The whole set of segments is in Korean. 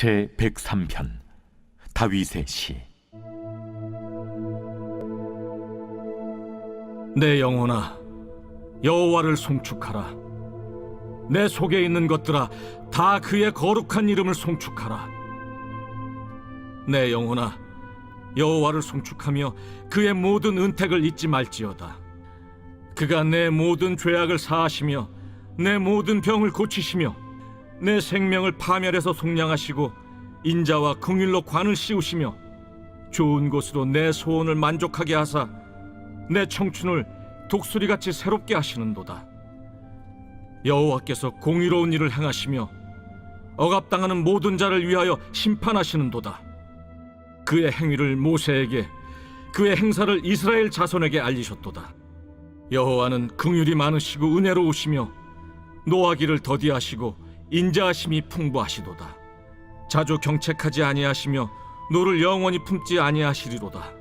제 103편 다윗의 시. 내 영혼아 여호와를 송축하라. 내 속에 있는 것들아 다 그의 거룩한 이름을 송축하라. 내 영혼아 여호와를 송축하며 그의 모든 은택을 잊지 말지어다. 그가 내 모든 죄악을 사하시며 내 모든 병을 고치시며 내 생명을 파멸해서 속량하시고 인자와 긍휼로 관을 씌우시며 좋은 곳으로 내 소원을 만족하게 하사 내 청춘을 독수리같이 새롭게 하시는도다. 여호와께서 공의로운 일을 행하시며 억압당하는 모든 자를 위하여 심판하시는도다. 그의 행위를 모세에게 그의 행사를 이스라엘 자손에게 알리셨도다. 여호와는 긍휼이 많으시고 은혜로우시며 노하기를 더디하시고 인자하심이 풍부하시도다. 자주 경책하지 아니하시며 노를 영원히 품지 아니하시리로다.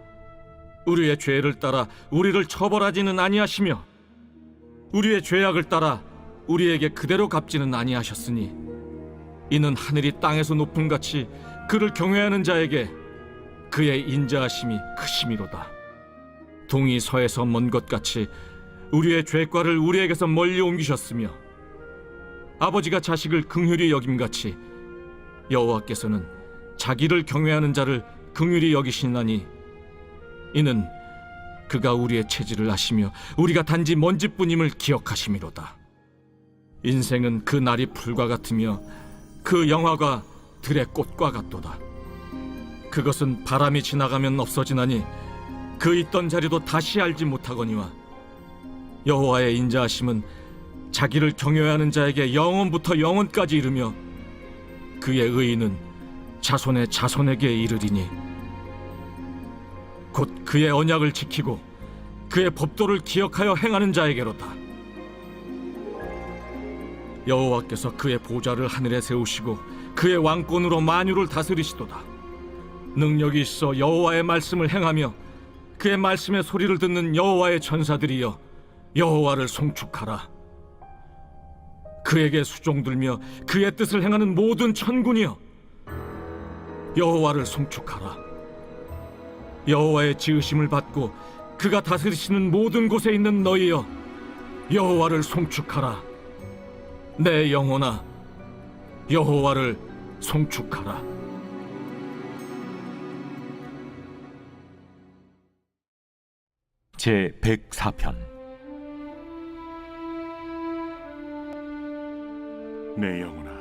우리의 죄를 따라 우리를 처벌하지는 아니하시며 우리의 죄악을 따라 우리에게 그대로 갚지는 아니하셨으니 이는 하늘이 땅에서 높음 같이 그를 경외하는 자에게 그의 인자하심이 크심이로다 동이 서에서 먼 것 같이 우리의 죄과를 우리에게서 멀리 옮기셨으며 아버지가 자식을 긍휼히 여김같이 여호와께서는 자기를 경외하는 자를 긍휼히 여기시나니 이는 그가 우리의 체질을 아시며 우리가 단지 먼지뿐임을 기억하심이로다. 인생은 그 날이 풀과 같으며 그 영화가 들의 꽃과 같도다. 그것은 바람이 지나가면 없어지나니 그 있던 자리도 다시 알지 못하거니와 여호와의 인자하심은 자기를 경외하는 자에게 영원부터 영원까지 이르며 그의 의인은 자손의 자손에게 이르리니 곧 그의 언약을 지키고 그의 법도를 기억하여 행하는 자에게로다. 여호와께서 그의 보좌를 하늘에 세우시고 그의 왕권으로 만유를 다스리시도다. 능력이 있어 여호와의 말씀을 행하며 그의 말씀의 소리를 듣는 여호와의 전사들이여 여호와를 송축하라. 그에게 수종들며 그의 뜻을 행하는 모든 천군이여 여호와를 송축하라. 여호와의 지으심을 받고 그가 다스리시는 모든 곳에 있는 너희여 여호와를 송축하라. 내 영혼아 여호와를 송축하라. 제 104편 내 영혼아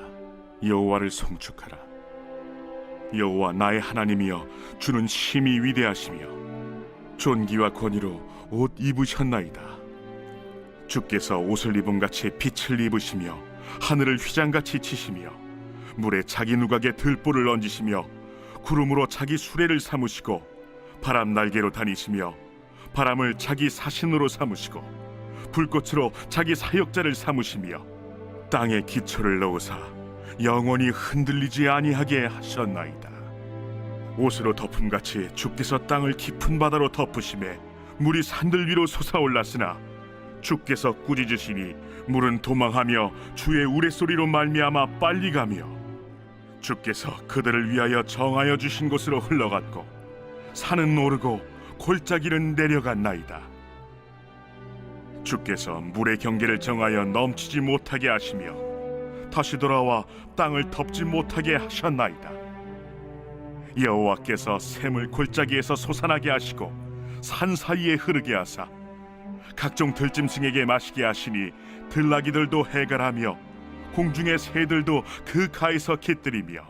여호와를 송축하라. 여호와 나의 하나님이여 주는 심히 위대하시며 존귀와 권위로 옷 입으셨나이다. 주께서 옷을 입은 같이 빛을 입으시며 하늘을 휘장같이 치시며 물에 자기 누각에 들보를 얹으시며 구름으로 자기 수레를 삼으시고 바람 날개로 다니시며 바람을 자기 사신으로 삼으시고 불꽃으로 자기 사역자를 삼으시며 땅에 기초를 넣으사 영원히 흔들리지 아니하게 하셨나이다. 옷으로 덮음 같이 주께서 땅을 깊은 바다로 덮으심에 물이 산들 위로 솟아올랐으나 주께서 꾸짖으시니 물은 도망하며 주의 우레소리로 말미암아 빨리 가며 주께서 그들을 위하여 정하여 주신 곳으로 흘러갔고 산은 오르고 골짜기는 내려갔나이다. 주께서 물의 경계를 정하여 넘치지 못하게 하시며 다시 돌아와 땅을 덮지 못하게 하셨나이다. 여호와께서 샘을 골짜기에서 솟아나게 하시고 산 사이에 흐르게 하사 각종 들짐승에게 마시게 하시니 들나귀들도 해갈하며 공중의 새들도 그 가에서 깃들이며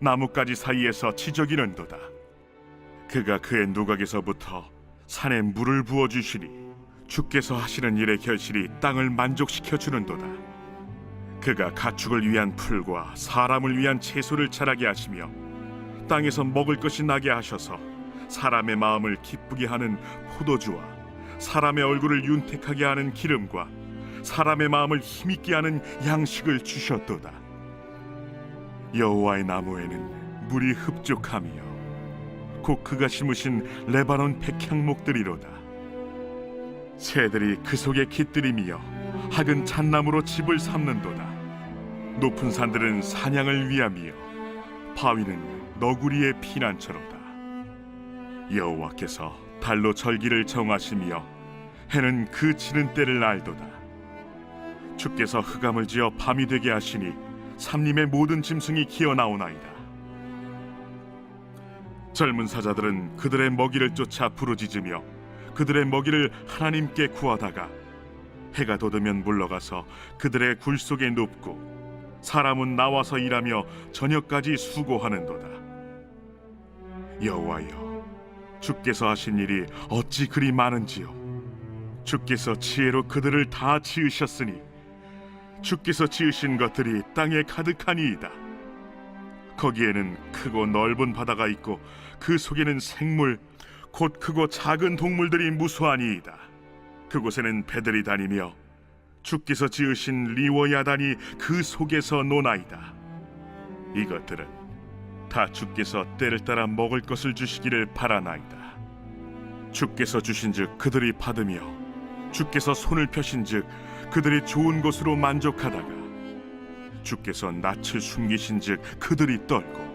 나뭇가지 사이에서 지저귀는도다. 그가 그의 누각에서부터 산에 물을 부어 주시니 주께서 하시는 일의 결실이 땅을 만족시켜 주는도다. 그가 가축을 위한 풀과 사람을 위한 채소를 자라게 하시며 땅에서 먹을 것이 나게 하셔서 사람의 마음을 기쁘게 하는 포도주와 사람의 얼굴을 윤택하게 하는 기름과 사람의 마음을 힘있게 하는 양식을 주셨도다. 여호와의 나무에는 물이 흡족하며 곧 그가 심으신 레바논 백향목들이로다. 새들이 그 속에 깃들이며 학은 잣나무로 집을 삼는도다. 높은 산들은 사냥을 위함이요 바위는 너구리의 피난처로다. 여호와께서 달로 절기를 정하시며 해는 그 치는 때를 알도다. 주께서 흑암을 지어 밤이 되게 하시니 삼림의 모든 짐승이 기어 나오나이다. 젊은 사자들은 그들의 먹이를 쫓아 부르짖으며 그들의 먹이를 하나님께 구하다가 해가 돋으면 물러가서 그들의 굴 속에 눕고 사람은 나와서 일하며 저녁까지 수고하는도다. 여호와여, 주께서 하신 일이 어찌 그리 많은지요? 주께서 지혜로 그들을 다 지으셨으니 주께서 지으신 것들이 땅에 가득하니이다. 거기에는 크고 넓은 바다가 있고 그 속에는 생물 곧 크고 작은 동물들이 무수하니이다. 그곳에는 배들이 다니며 주께서 지으신 리워야단이 그 속에서 노나이다. 이것들은 다 주께서 때를 따라 먹을 것을 주시기를 바라나이다. 주께서 주신즉 그들이 받으며 주께서 손을 펴신즉 그들이 좋은 것으로 만족하다가 주께서 낯을 숨기신즉 그들이 떨고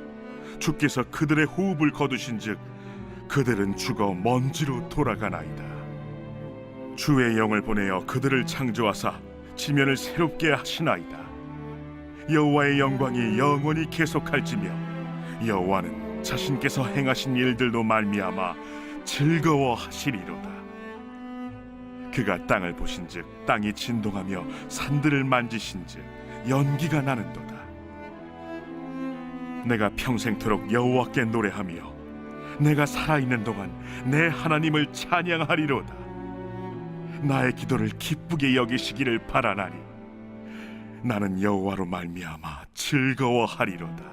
주께서 그들의 호흡을 거두신즉 그들은 죽어 먼지로 돌아가나이다. 주의 영을 보내어 그들을 창조하사 지면을 새롭게 하시나이다. 여호와의 영광이 영원히 계속할지며 여호와는 자신께서 행하신 일들로 말미암아 즐거워하시리로다. 그가 땅을 보신즉 땅이 진동하며 산들을 만지신즉 연기가 나는도다. 내가 평생토록 여호와께 노래하며 내가 살아있는 동안 내 하나님을 찬양하리로다. 나의 기도를 기쁘게 여기시기를 바라나니 나는 여호와로 말미암아 즐거워하리로다.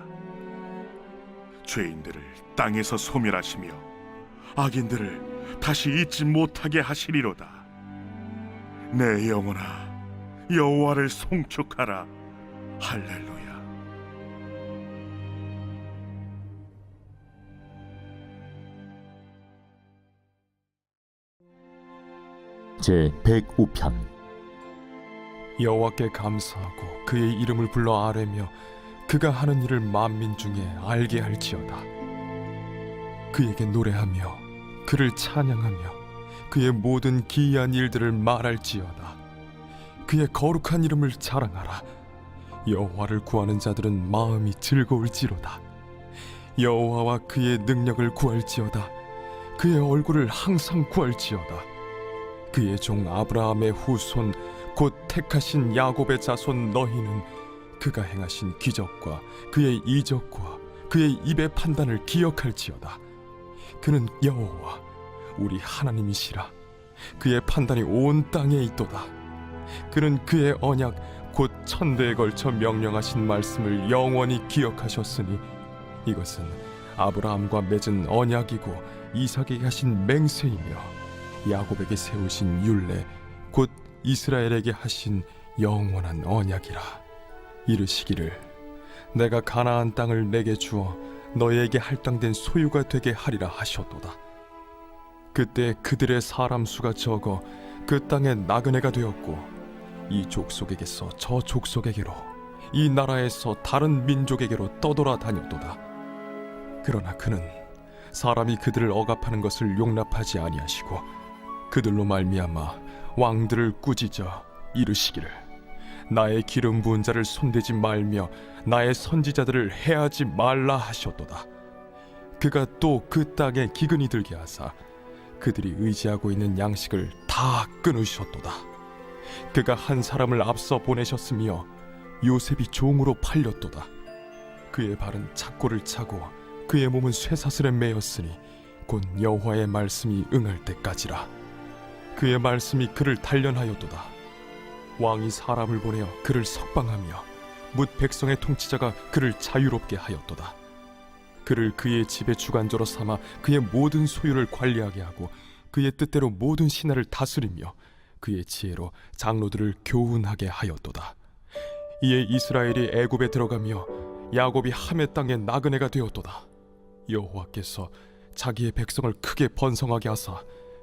죄인들을 땅에서 소멸하시며 악인들을 다시 잊지 못하게 하시리로다. 내 영혼아 여호와를 송축하라 할렐루야. 제 105편. 여호와께 감사하고 그의 이름을 불러 아뢰며 그가 하는 일을 만민 중에 알게 할지어다. 그에게 노래하며 그를 찬양하며 그의 모든 기이한 일들을 말할지어다. 그의 거룩한 이름을 자랑하라. 여호와를 구하는 자들은 마음이 즐거울지로다. 여호와와 그의 능력을 구할지어다. 그의 얼굴을 항상 구할지어다 그의 종 아브라함의 후손 곧 택하신 야곱의 자손 너희는 그가 행하신 기적과 그의 이적과 그의 입의 판단을 기억할지어다. 그는 여호와 우리 하나님이시라. 그의 판단이 온 땅에 있도다. 그는 그의 언약 곧 천대에 걸쳐 명령하신 말씀을 영원히 기억하셨으니 이것은 아브라함과 맺은 언약이고 이삭에게 하신 맹세이며 야곱에게 세우신 율례 곧 이스라엘에게 하신 영원한 언약이라. 이르시기를 내가 가나안 땅을 내게 주어 너희에게 할당된 소유가 되게 하리라 하셨도다. 그때 그들의 사람 수가 적어 그 땅에 나그네가 되었고 이 족속에게서 저 족속에게로 이 나라에서 다른 민족에게로 떠돌아 다녔도다. 그러나 그는 사람이 그들을 억압하는 것을 용납하지 아니하시고 그들로 말미암아 왕들을 꾸짖어 이르시기를. 나의 기름 부은 자를 손대지 말며 나의 선지자들을 해하지 말라 하셨도다. 그가 또 그 땅에 기근이 들게 하사 그들이 의지하고 있는 양식을 다 끊으셨도다. 그가 한 사람을 앞서 보내셨으며 요셉이 종으로 팔렸도다. 그의 발은 착고를 차고 그의 몸은 쇠사슬에 매였으니 곧 여호와의 말씀이 응할 때까지라 그의 말씀이 그를 단련하였도다. 왕이 사람을 보내어 그를 석방하며 뭇 백성의 통치자가 그를 자유롭게 하였도다. 그를 그의 집의 주관자로 삼아 그의 모든 소유를 관리하게 하고 그의 뜻대로 모든 신하를 다스리며 그의 지혜로 장로들을 교훈하게 하였도다. 이에 이스라엘이 애굽에 들어가며 야곱이 함의 땅에 나그네가 되었도다. 여호와께서 자기의 백성을 크게 번성하게 하사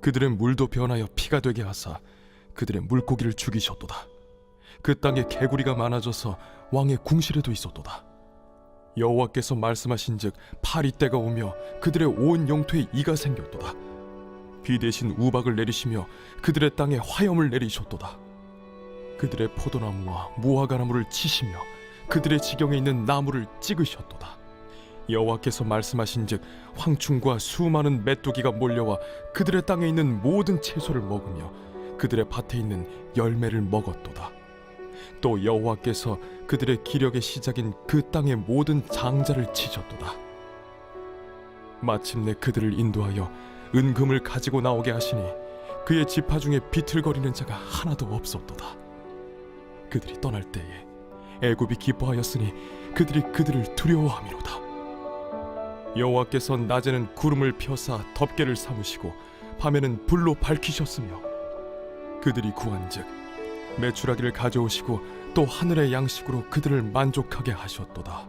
그들의 물도 변하여 피가 되게 하사 그들의 물고기를 죽이셨도다. 그 땅에 개구리가 많아져서 왕의 궁실에도 있었도다. 여호와께서 말씀하신즉 파리 때가 오며 그들의 온 영토에 이가 생겼도다. 비 대신 우박을 내리시며 그들의 땅에 화염을 내리셨도다. 그들의 포도나무와 무화과나무를 치시며 그들의 지경에 있는 나무를 찍으셨도다. 여호와께서 말씀하신즉 황충과 수많은 메뚜기가 몰려와 그들의 땅에 있는 모든 채소를 먹으며 그들의 밭에 있는 열매를 먹었도다. 또 여호와께서 그들의 기력의 시작인 그 땅의 모든 장자를 치셨도다. 마침내 그들을 인도하여 은금을 가지고 나오게 하시니 그의 지파 중에 비틀거리는 자가 하나도 없었도다. 그들이 떠날 때에 애굽이 기뻐하였으니 그들이 그들을 두려워함이로다. 여호와께서 낮에는 구름을 펴사 덮개를 삼으시고 밤에는 불로 밝히셨으며 그들이 구한즉 매출하기를 가져오시고 또 하늘의 양식으로 그들을 만족하게 하셨도다.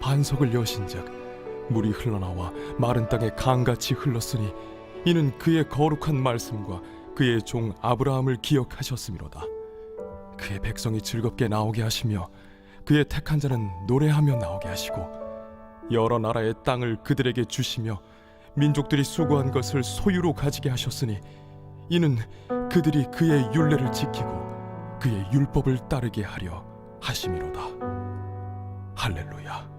반석을 여신즉 물이 흘러나와 마른 땅에 강같이 흘렀으니 이는 그의 거룩한 말씀과 그의 종 아브라함을 기억하셨음이로다. 그의 백성이 즐겁게 나오게 하시며 그의 택한 자는 노래하며 나오게 하시고 여러 나라의 땅을 그들에게 주시며 민족들이 수고한 것을 소유로 가지게 하셨으니 이는 그들이 그의 율례를 지키고 그의 율법을 따르게 하려 하심이로다. 할렐루야.